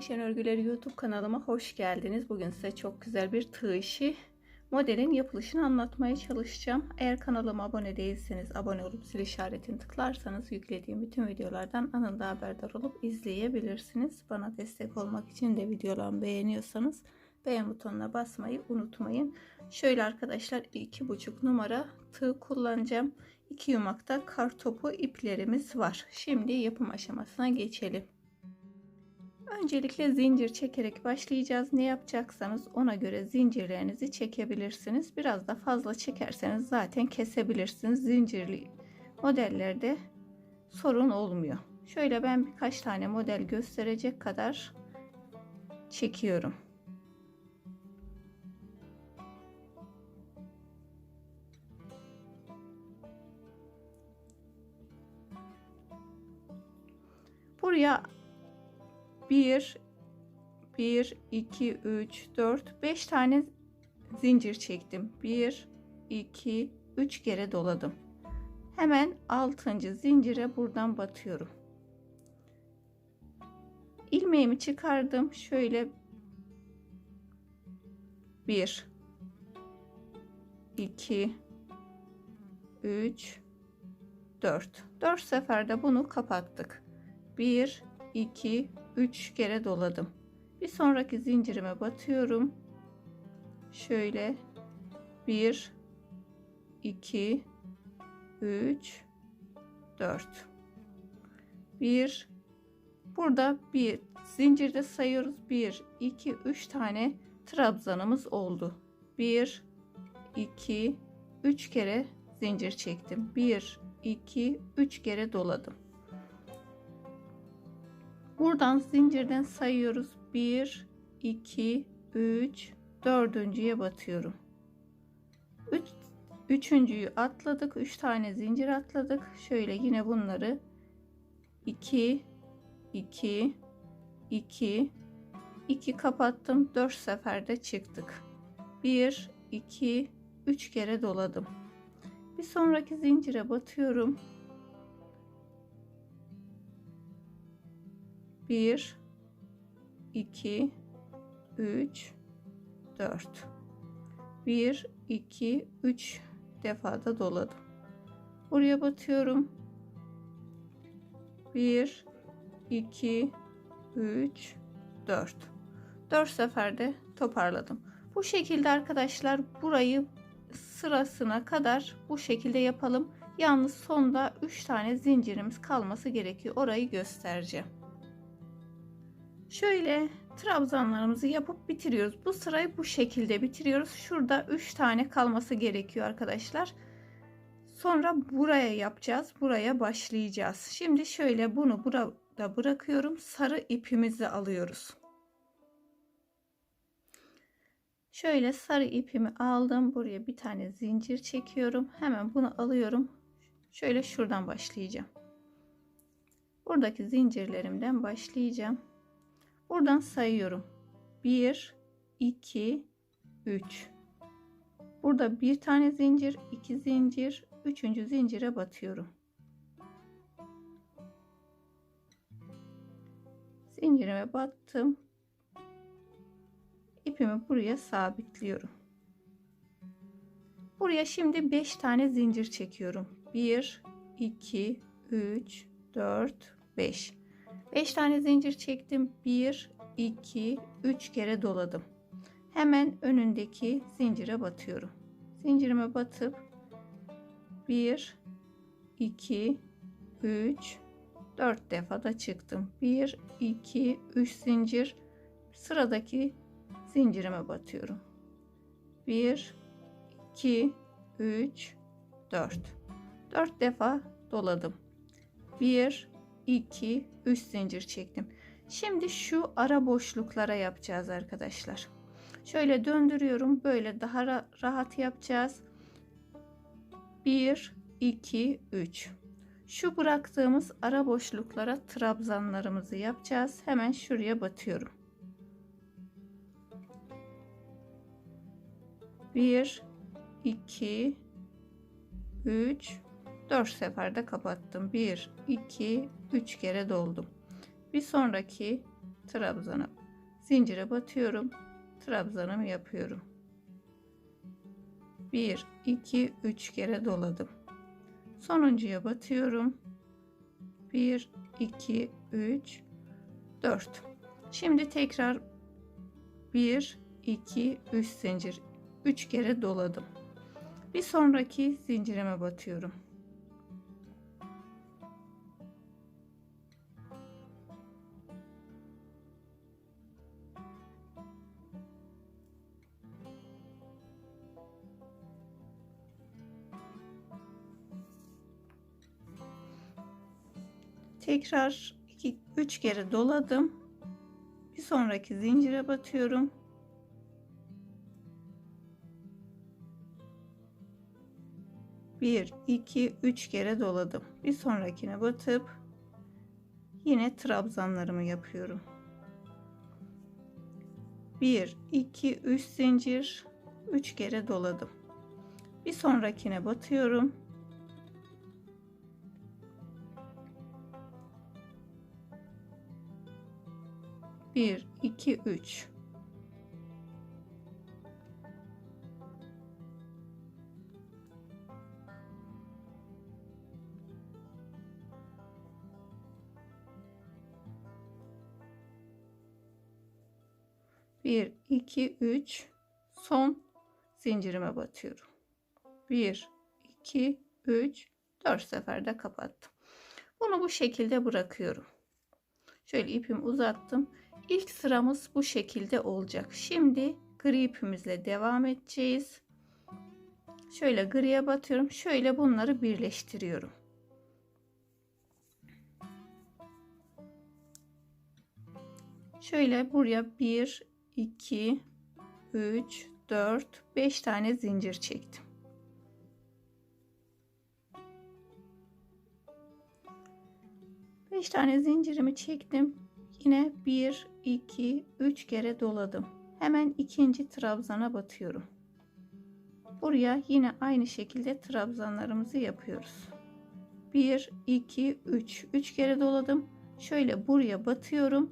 Ayşen Örgüleri YouTube kanalıma hoş geldiniz. Bugün size çok güzel bir tığ işi modelin yapılışını anlatmaya çalışacağım. Eğer kanalıma abone değilseniz abone olup zil işaretini tıklarsanız yüklediğim bütün videolardan anında haberdar olup izleyebilirsiniz. Bana destek olmak için de videolarımı beğeniyorsanız beğen butonuna basmayı unutmayın. Şöyle arkadaşlar 2,5 numara tığ kullanacağım. 2 yumakta kar topu iplerimiz var. Şimdi yapım aşamasına geçelim. Öncelikle zincir çekerek başlayacağız. Ne yapacaksanız ona göre zincirlerinizi çekebilirsiniz. Biraz da fazla çekerseniz zaten kesebilirsiniz. Zincirli modellerde sorun olmuyor. Şöyle ben birkaç tane model gösterecek kadar çekiyorum. Buraya 1 1 2 3 4 5 tane zincir çektim. 1 2 3 kere doladım. Hemen 6. zincire buradan batıyorum. ilmeğimi çıkardım. Şöyle 1 2 3 4 4 seferde bunu kapattık. 1 2 3 kere doladım. Bir sonraki zincirime batıyorum. Şöyle 1 2 3 4 1 Burada bir zincirde sayıyoruz. 1 2 3 tane trabzanımız oldu. 1 2 3 kere zincir çektim. 1 2 3 kere doladım. Buradan zincirden sayıyoruz. 1, 2, 3, dördüncüye batıyorum. 3, üçüncüyü atladık. 3 tane zincir atladık. Şöyle yine bunları 2, 2, 2, 2 kapattım. 4 seferde çıktık. 1, 2, 3 kere doladım. Bir sonraki zincire batıyorum. 1 2 3 4 1 2 3 defada doladım. Buraya batıyorum. 1 2 3 4 4 seferde toparladım. Bu şekilde arkadaşlar burayı sırasına kadar bu şekilde yapalım. Yalnız sonda 3 tane zincirimiz kalması gerekiyor. Orayı göstereceğim. Şöyle trabzanlarımızı yapıp bitiriyoruz. Bu sırayı bu şekilde bitiriyoruz. Şurada 3 tane kalması gerekiyor arkadaşlar. Sonra buraya yapacağız. Buraya başlayacağız. Şimdi şöyle bunu burada bırakıyorum. Sarı ipimizi alıyoruz. Şöyle sarı ipimi aldım. Buraya bir tane zincir çekiyorum. Hemen bunu alıyorum. Şöyle şuradan başlayacağım. Buradaki zincirlerimden başlayacağım. Buradan sayıyorum. 1, 2, 3. Burada bir tane zincir, iki zincir, üçüncü zincire batıyorum. Zincirime battım. İpimi buraya sabitliyorum. Buraya şimdi 5 tane zincir çekiyorum. 1, 2, 3, 4, 5. 5 tane zincir çektim. 1, 2, 3 kere doladım. Hemen önündeki zincire batıyorum. Zincirime batıp 1, 2, 3, 4 defa da çıktım. 1, 2, 3 zincir sıradaki zincirime batıyorum. 1, 2, 3, 4. 4 defa doladım. 1, 2, 3 zincir çektim. Şimdi şu ara boşluklara yapacağız arkadaşlar. Şöyle döndürüyorum. Böyle daha rahat yapacağız. 1, 2, 3. Şu bıraktığımız ara boşluklara trabzanlarımızı yapacağız. Hemen şuraya batıyorum. 1, 2, 3, 4 seferde kapattım. 1, 2, 3 kere doldum. Bir sonraki trabzana zincire batıyorum. Trabzanımı yapıyorum. 1 2 3 kere doladım. Sonuncuya batıyorum. 1 2 3 4. Şimdi tekrar 1 2 3 zincir 3 kere doladım. Bir sonraki zincirime batıyorum. Tekrar 2 3 kere doladım. Bir sonraki zincire batıyorum. Bir, iki, üç kere doladım. Bir sonrakine batıp yine trabzanlarımı yapıyorum. Bir, iki, üç zincir, üç kere doladım. Bir sonrakine batıyorum. 1 2 3 1 2 3 son zincirime batıyorum. 1 2 3 4 seferde kapattım. Bunu bu şekilde bırakıyorum. Şöyle ipimi uzattım. İlk sıramız bu şekilde olacak. Şimdi gri ipimizle devam edeceğiz. Şöyle griye batıyorum. Şöyle bunları birleştiriyorum. Şöyle buraya 1, 2, 3, 4, 5 tane zincir çektim. Beş tane zincirimi çektim. Yine 1, 2, 3 kere doladım. Hemen ikinci trabzana batıyorum. Buraya yine aynı şekilde trabzanlarımızı yapıyoruz. 1, 2, 3. 3 kere doladım. Şöyle buraya batıyorum.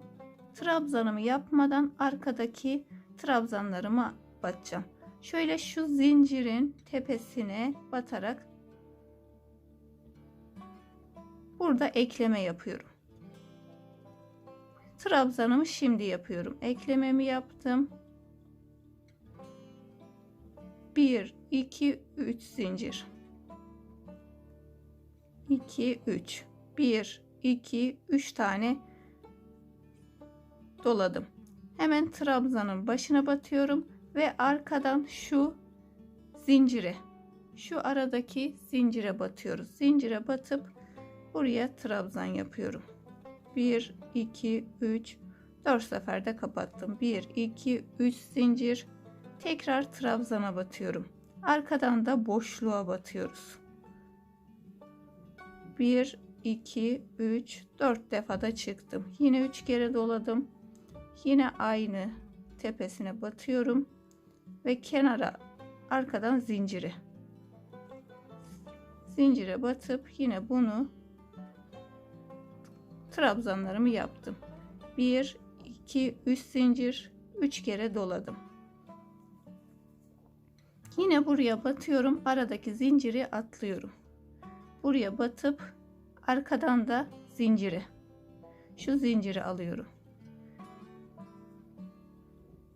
Trabzanımı yapmadan arkadaki trabzanlarıma batacağım. Şöyle şu zincirin tepesine batarak burada ekleme yapıyorum. Trabzanımı şimdi yapıyorum. Eklememi yaptım. 1 2 3 zincir. 2 3 1 2 3 tane doladım. Hemen trabzanın başına batıyorum ve arkadan şu zincire şu aradaki zincire batıyoruz. Zincire batıp buraya trabzan yapıyorum. 1 2 3 4 seferde kapattım. 1 2 3 zincir. Tekrar trabzana batıyorum. Arkadan da boşluğa batıyoruz. 1 2 3 4 defada çıktım. Yine 3 kere doladım. Yine aynı tepesine batıyorum. Ve kenara arkadan zinciri. Zincire batıp yine bunu trabzanlarımı yaptım. 1 2 3 zincir 3 kere doladım. Yine buraya batıyorum. Aradaki zinciri atlıyorum. Buraya batıp arkadan da zinciri. Şu zinciri alıyorum.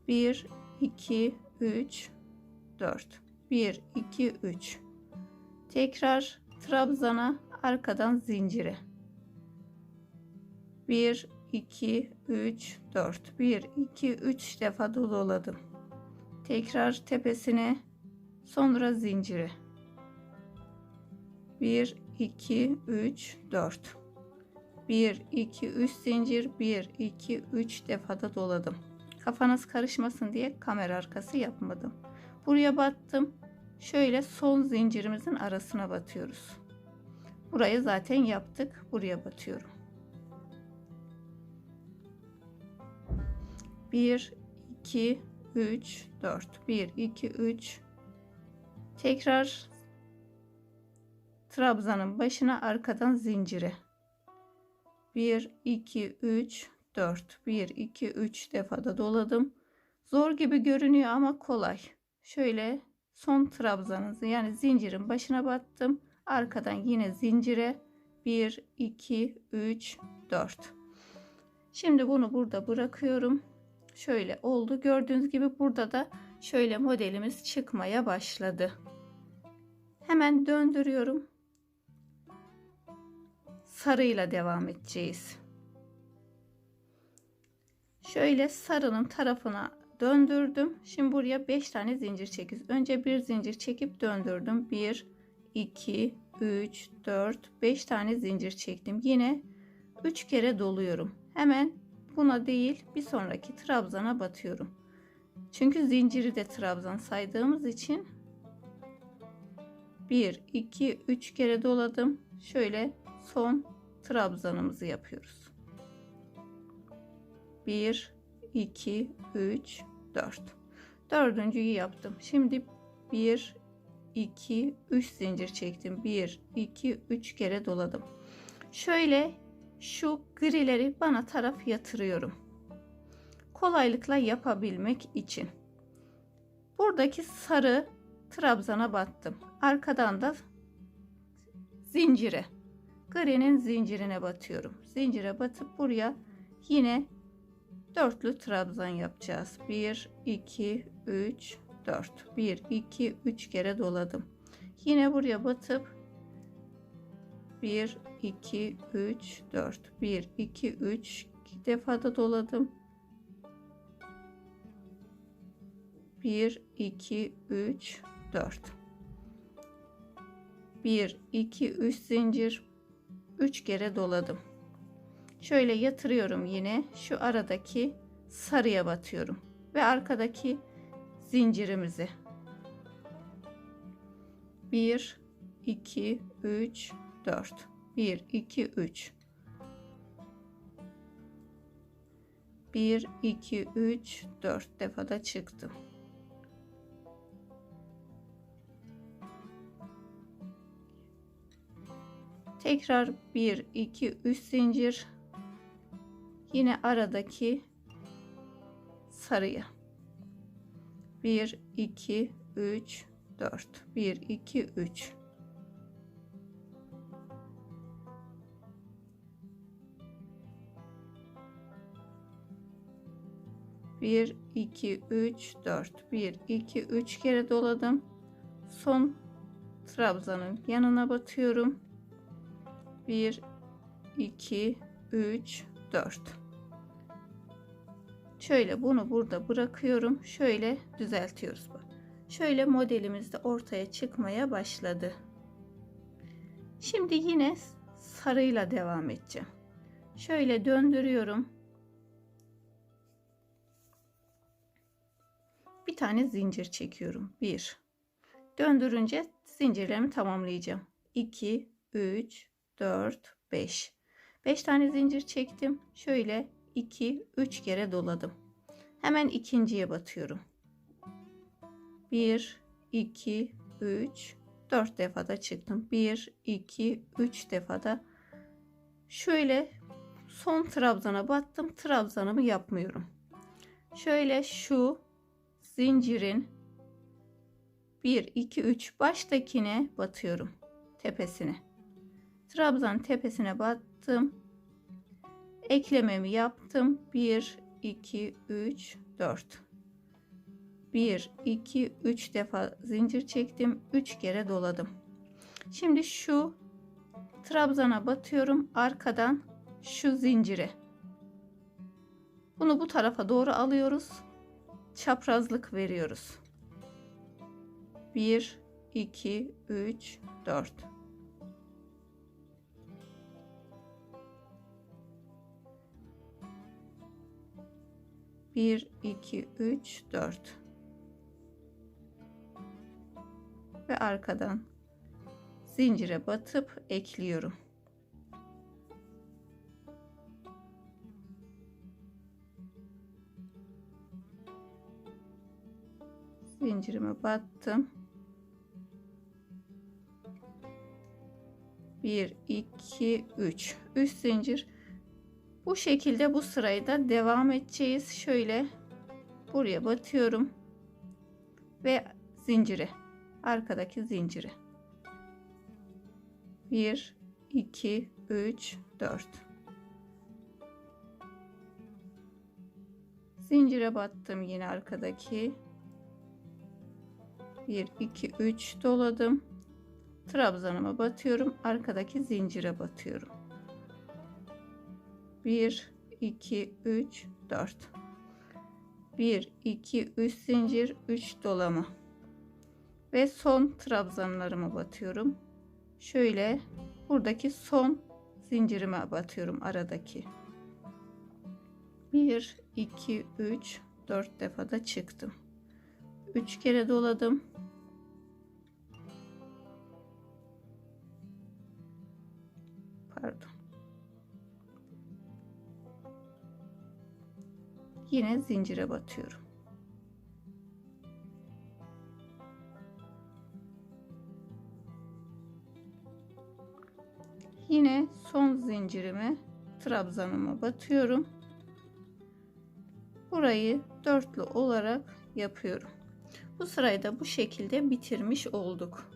1 2 3 4 1 2 3 Tekrar trabzana arkadan zinciri. 1 2 3 4 1 2 3 defa doladım. Tekrar tepesine sonra zinciri. 1 2 3 4 1 2 3 zincir 1 2 3 defada doladım. Kafanız karışmasın diye kamera arkası yapmadım. Buraya battım. Şöyle son zincirimizin arasına batıyoruz. Burayı zaten yaptık. Buraya batıyorum. 1 2 3 4 1 2 3 tekrar trabzanın başına arkadan zinciri 1 2 3 4 1 2 3 defada doladım. Zor gibi görünüyor ama kolay. Şöyle son trabzanızı yani zincirin başına battım. Arkadan yine zincire 1 2 3 4. Şimdi bunu burada bırakıyorum. Şöyle oldu. Gördüğünüz gibi burada da şöyle modelimiz çıkmaya başladı. Hemen döndürüyorum. Sarıyla devam edeceğiz. Şöyle sarının tarafına döndürdüm. Şimdi buraya 5 tane zincir çekiyoruz. Önce bir zincir çekip döndürdüm. 1 2 3 4 5 tane zincir çektim. Yine 3 kere doluyorum. Hemen buna değil bir sonraki trabzana batıyorum. Çünkü zinciri de trabzan saydığımız için 1 2 3 kere doladım. Şöyle son trabzanımızı yapıyoruz. 1 2 3 4 dördüncüyü yaptım. Şimdi 1 2 3 zincir çektim. 1 2 3 kere doladım. Şöyle şu grileri bana taraf yatırıyorum. Kolaylıkla yapabilmek için. Buradaki sarı trabzana battım. Arkadan da zincire. Gri'nin zincirine batıyorum. Zincire batıp buraya yine dörtlü trabzan yapacağız. 1 2 3 4 1 2 3 kere doladım. Yine buraya batıp 1 2 3 4 1 2 3 defada doladım. 1 2 3 4 1 2 3 zincir. 3 kere doladım. Şöyle yatırıyorum yine. Şu aradaki sarıya batıyorum ve arkadaki zincirimizi. 1 2 3 4 1 2 3 1 2 3 4 defada çıktım. Tekrar 1 2 3 zincir. Yine aradaki sarıya 1 2 3 4 1 2 3 1 2 3 4 1 2 3 kere doladım. Son trabzanın yanına batıyorum. 1 2 3 4 şöyle bunu burada bırakıyorum. Şöyle düzeltiyoruz bak. Şöyle modelimiz de ortaya çıkmaya başladı. Şimdi yine sarıyla devam edeceğim. Şöyle döndürüyorum tane zincir çekiyorum. 1 döndürünce zincirlerimi tamamlayacağım. 2 3 4 5 5 tane zincir çektim. Şöyle 2 3 kere doladım. Hemen ikinciye batıyorum. 1 2 3 4 defada çıktım. 1 2 3 defada şöyle son trabzana battım. Trabzanımı yapmıyorum. Şöyle şu zincirin 1 2 3 baştakine batıyorum tepesine. Trabzan tepesine battım. Eklememi yaptım. 1 2 3 4 1 2 3 defa zincir çektim. 3 kere doladım. Şimdi şu trabzana batıyorum. Arkadan şu zincire bunu bu tarafa doğru alıyoruz çaprazlık veriyoruz. 1 2 3 4 1 2 3 4 ve arkadan zincire batıp ekliyorum zincirime battım. 1 2 3 3 zincir. Bu şekilde bu sırayı da devam edeceğiz. Şöyle buraya batıyorum. Ve zinciri. Arkadaki zinciri. 1 2 3 4 zincire battım yine arkadaki 1 2 3 doladım. Trabzanıma batıyorum. Arkadaki zincire batıyorum. 1 2 3 4 1 2 3 zincir 3 dolama. Ve son trabzanlarıma batıyorum. Şöyle buradaki son zincirime batıyorum aradaki. 1 2 3 4 defa da çıktım. 3 kere doladım yine zincire batıyorum. Yine son zincirime trabzanıma batıyorum. Burayı dörtlü olarak yapıyorum. Bu sırayı da bu şekilde bitirmiş olduk.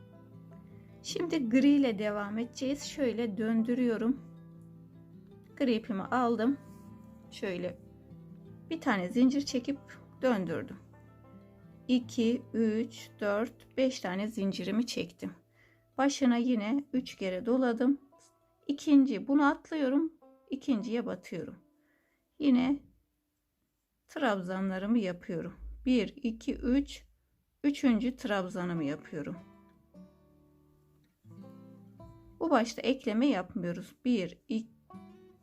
Şimdi gri ile devam edeceğiz. Şöyle döndürüyorum. Gri ipimi aldım. Şöyle bir tane zincir çekip döndürdüm. 2 3 4 5 tane zincirimi çektim. Başına yine 3 kere doladım. İkinci bunu atlıyorum. İkinciye batıyorum. Yine trabzanlarımı yapıyorum. 1 2 3 üçüncü trabzanımı yapıyorum. Bu başta ekleme yapmıyoruz. 1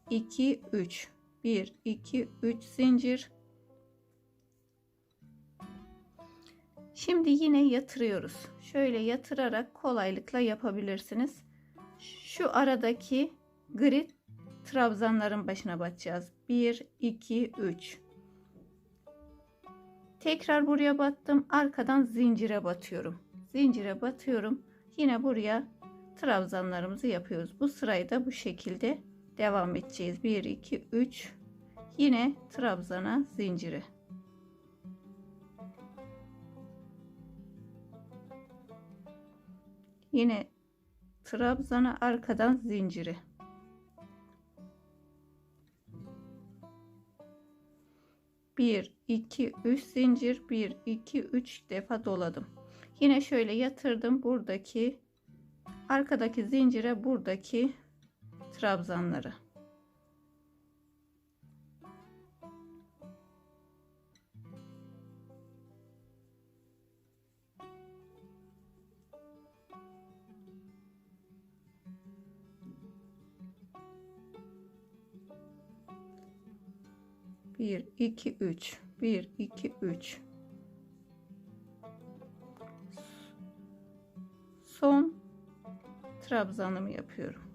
2 3 1 2 3 zincir. Şimdi yine yatırıyoruz. Şöyle yatırarak kolaylıkla yapabilirsiniz. Şu aradaki gri trabzanların başına batacağız 1 2 3 tekrar buraya battım. Arkadan zincire batıyorum. Zincire batıyorum. Yine buraya trabzanlarımızı yapıyoruz. Bu sırayı da bu şekilde devam edeceğiz. 1 2 3 yine trabzana zinciri. Yine trabzana arkadan zinciri. Bir iki üç zincir. Bir iki üç defa doladım. Yine şöyle yatırdım. Buradaki arkadaki zincire buradaki trabzanları. Bir iki üç. Bir iki üç. Son trabzanımı yapıyorum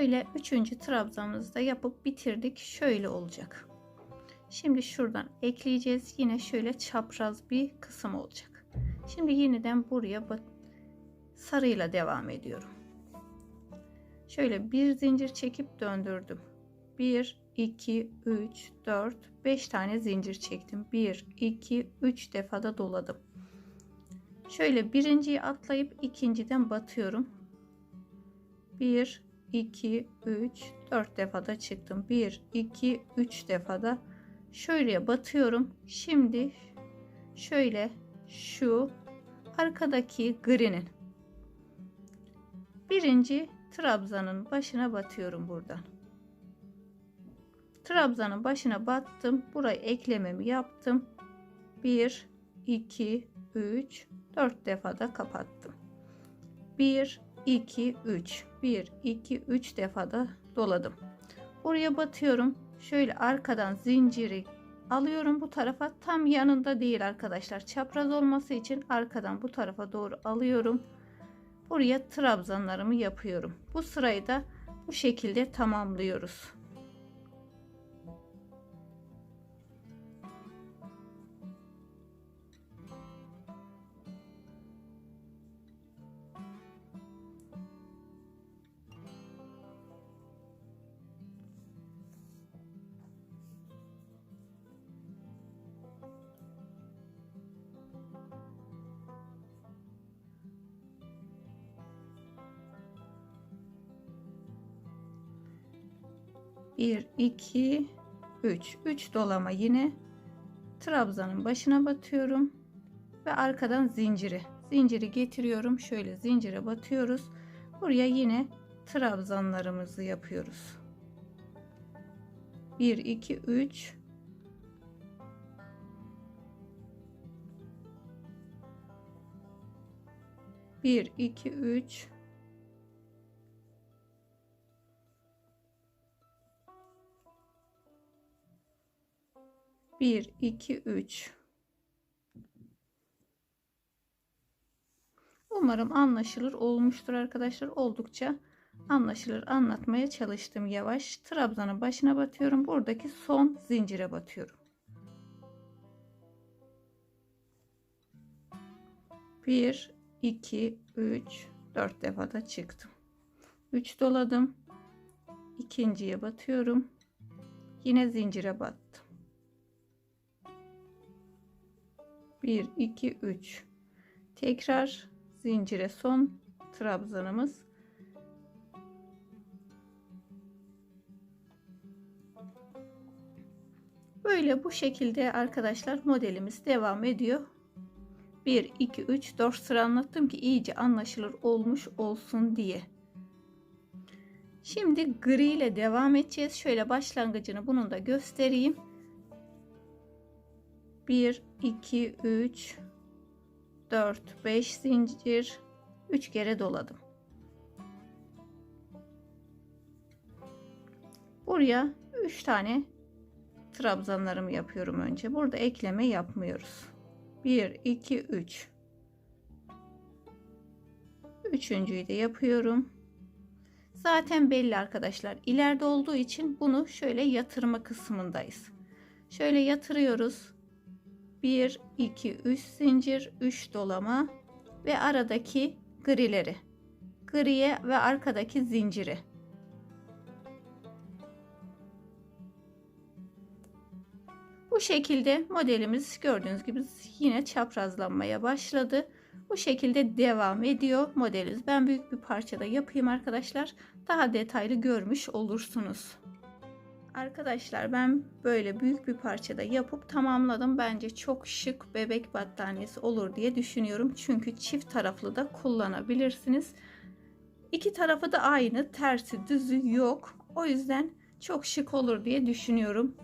Şöyle üçüncü trabzanımızı da yapıp bitirdik. Şöyle olacak. Şimdi şuradan ekleyeceğiz. Yine şöyle çapraz bir kısım olacak. Şimdi yeniden buraya sarıyla devam ediyorum. Şöyle bir zincir çekip döndürdüm. 1 2 3 4 5 tane zincir çektim. 1 2 3 defada doladım. Şöyle birinciyi atlayıp ikinciden batıyorum. 1 2 3 4 defada çıktım. 1 2 3 defada şöyle batıyorum. Şimdi şöyle şu arkadaki gri'nin birinci trabzanın başına batıyorum buradan. Trabzanın başına battım. Burayı eklememi yaptım. 1 2 3 4 defada kapattım. 1 2 3 1 2 3 defada doladım. Buraya batıyorum. Şöyle arkadan zinciri alıyorum bu tarafa. Tam yanında değil arkadaşlar. Çapraz olması için arkadan bu tarafa doğru alıyorum. Buraya trabzanlarımı yapıyorum. Bu sırayı da bu şekilde tamamlıyoruz. 1 2 3 3 dolama yine trabzanın başına batıyorum ve arkadan zinciri zinciri getiriyorum. Şöyle zincire batıyoruz. Buraya yine trabzanlarımızı yapıyoruz. 1 2 3 1 2 3 1 2 3 Umarım anlaşılır olmuştur arkadaşlar. Oldukça anlaşılır anlatmaya çalıştım yavaş. Trabzanın başına batıyorum. Buradaki son zincire batıyorum. 1 2 3 4 defada çıktım. 3 doladım. İkinciye batıyorum. Yine zincire battım. 1 2 3 tekrar zincire son trabzanımız. Böyle bu şekilde arkadaşlar modelimiz devam ediyor. 1 2 3 4 sıra anlattım ki iyice anlaşılır olmuş olsun diye. Şimdi gri ile devam edeceğiz. Şöyle başlangıcını bunun da göstereyim 1 2 3 4 5 zincir. 3 kere doladım. Buraya 3 tane trabzanlarımı yapıyorum önce. Burada ekleme yapmıyoruz. 1 2 3 üçüncüyü de yapıyorum. Zaten belli arkadaşlar. İleride olduğu için bunu şöyle yatırma kısmındayız. Şöyle yatırıyoruz 1 2 3 zincir 3 dolama ve aradaki grileri. Griye ve arkadaki zinciri. Bu şekilde modelimiz gördüğünüz gibi yine çaprazlanmaya başladı. Bu şekilde devam ediyor modelimiz. Ben büyük bir parçada yapayım arkadaşlar. Daha detaylı görmüş olursunuz Arkadaşlar ben böyle büyük bir parçada yapıp tamamladım. Bence çok şık bebek battaniyesi olur diye düşünüyorum. Çünkü çift taraflı da kullanabilirsiniz. İki tarafı da aynı. Tersi düzü yok. O yüzden çok şık olur diye düşünüyorum.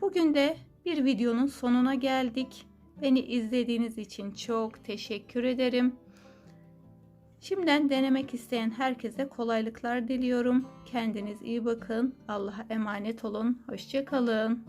Bugün de bir videonun sonuna geldik. Beni izlediğiniz için çok teşekkür ederim. Şimdiden denemek isteyen herkese kolaylıklar diliyorum. Kendiniz iyi bakın. Allah'a emanet olun. Hoşçakalın.